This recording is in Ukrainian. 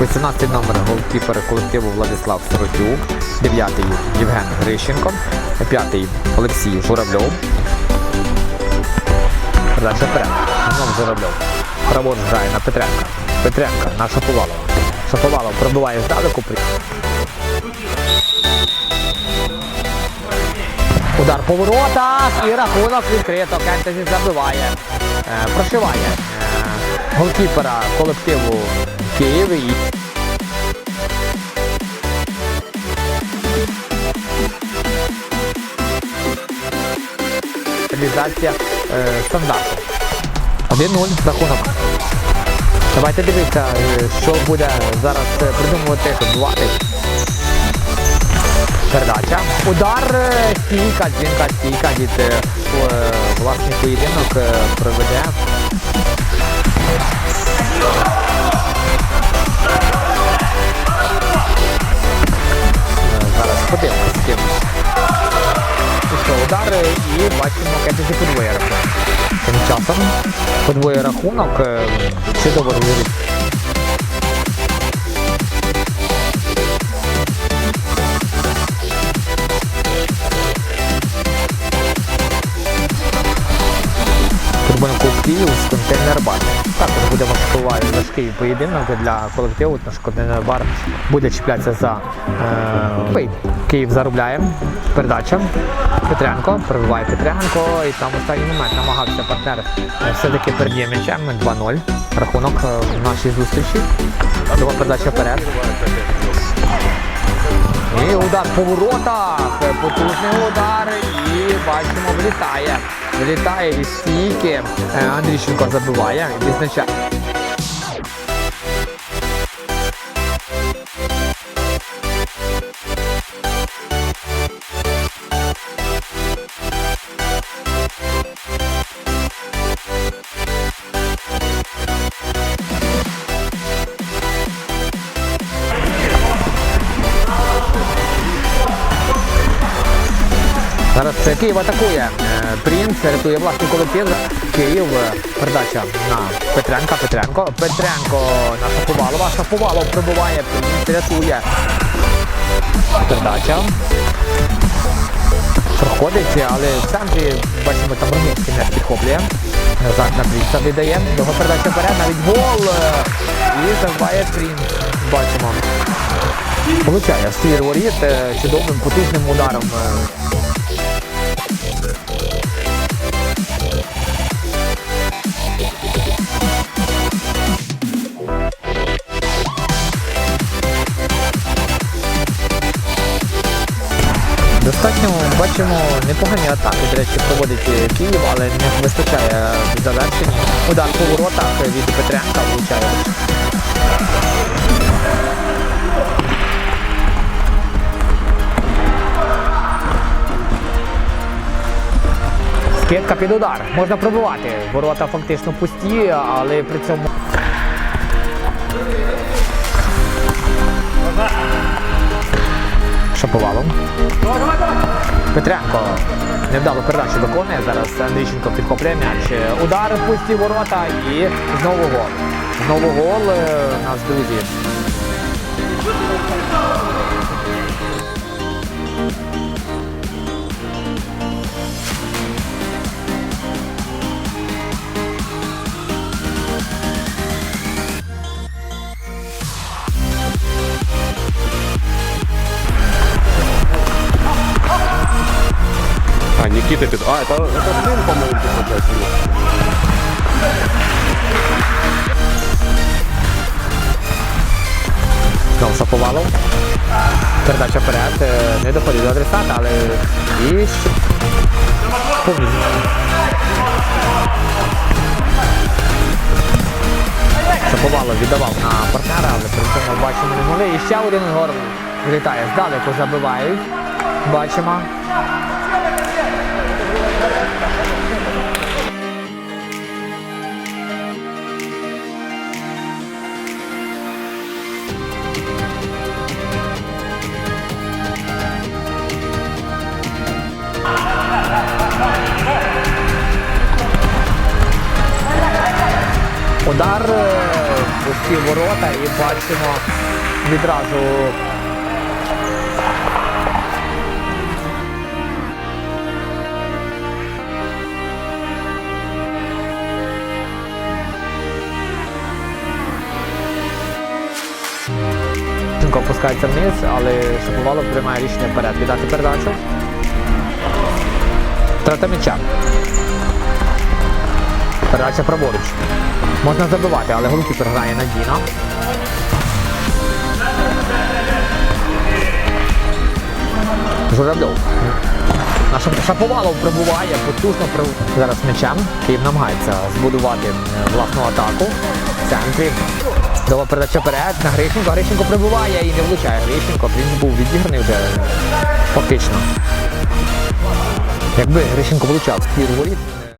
18 номер голкіпер колективу Владислав Соротюк, 9 Євген Грищенко, 5 Олексій Журавльов. Передача вперед. Знову Журавльов. Праворуч грає на Петренка. Петренка на Шаповалова. Шаповалов пробиває здалеку. Удар по воротах і рахунок відкрито. Кентезі забиває. Е, прошиває е, голкіпера колективу Київ. І... Реалізація е, стандарту. 1-0 рахунок. Давайте дивитися, е, що буде зараз е, придумувати відбувати. Передача. Удар е, стійка, дзвінка стійка від власний поєдинок е, Кентезі подвоє рахунок. Тим часом подвоє рахунок. е, Чудово розуміють. Київ з контейнер-бар. Також буде важкувати важкий поєдинок для колективу, що контейнер-бар буде чіплятися за е. Київ заробляє. Передача. Петренко, пробиває Петренко, і там останній момент намагався партнер е, все-таки передіє м'ячем 2-0. Рахунок е, в нашій зустрічі. Друга передача вперед. І удар по воротах. Потужний удар. І бачимо, влітає. Влітає від стійки. Е, Андрійченко забиває. Відзначає. Зараз е, Київ атакує. Принц рятує власний колектив. Київ. е, Передача на Петренка. Петренко. Петренко на Шаповалова. Шаповалов пробиває. Принц рятує. Передача. Проходить, але в центрі бачимо там Румінський не підхоплює. Назад на Принца віддає. Його передача вперед, навіть гол. е, І забиває Принц. Бачимо. Получає свій воріт е, чудовим потужним ударом. Достатньо бачимо непогані атаки, до речі, проводить е, Київ, але не вистачає в завершенні. Удар по воротах від Петренка влучає. Скидка під удар. Можна пробивати. Ворота фактично пусті, але при цьому. Шаповалом. Петренко невдало передачу виконує. Зараз Андрійченко підхоплює м'яч. Удар пусті ворота і знову гол. Знову гол е, у нас, друзі. А, Никита Пет... А, это, это сын, по-моему, Петренко. Знову Шаповалов. Передача вперед. Е, Не доходить до адресата, але і ще повільно. Шаповалов віддавав на партнера, але при цьому бачимо не змогли. І ще один гол вилітає. Здалеку забивають. Бачимо. Удар е, пусті ворота і бачимо відразу. Опускається вниз, але Шаповалов приймає рішення вперед. Віддати передачу. Втрата м'яча. Передача праворуч. Можна забивати, але голкіпер грає надійно. Журавльов. Наш Шаповалов прибуває, потужно при... зараз м'ячем. Київ намагається збудувати е, власну атаку. В центрі. Дова передача вперед на Грищенко. Грищенко прибуває і не влучає Грищенко. Він був відіграний вже фактично. Якби Грищенко влучав твір воріт,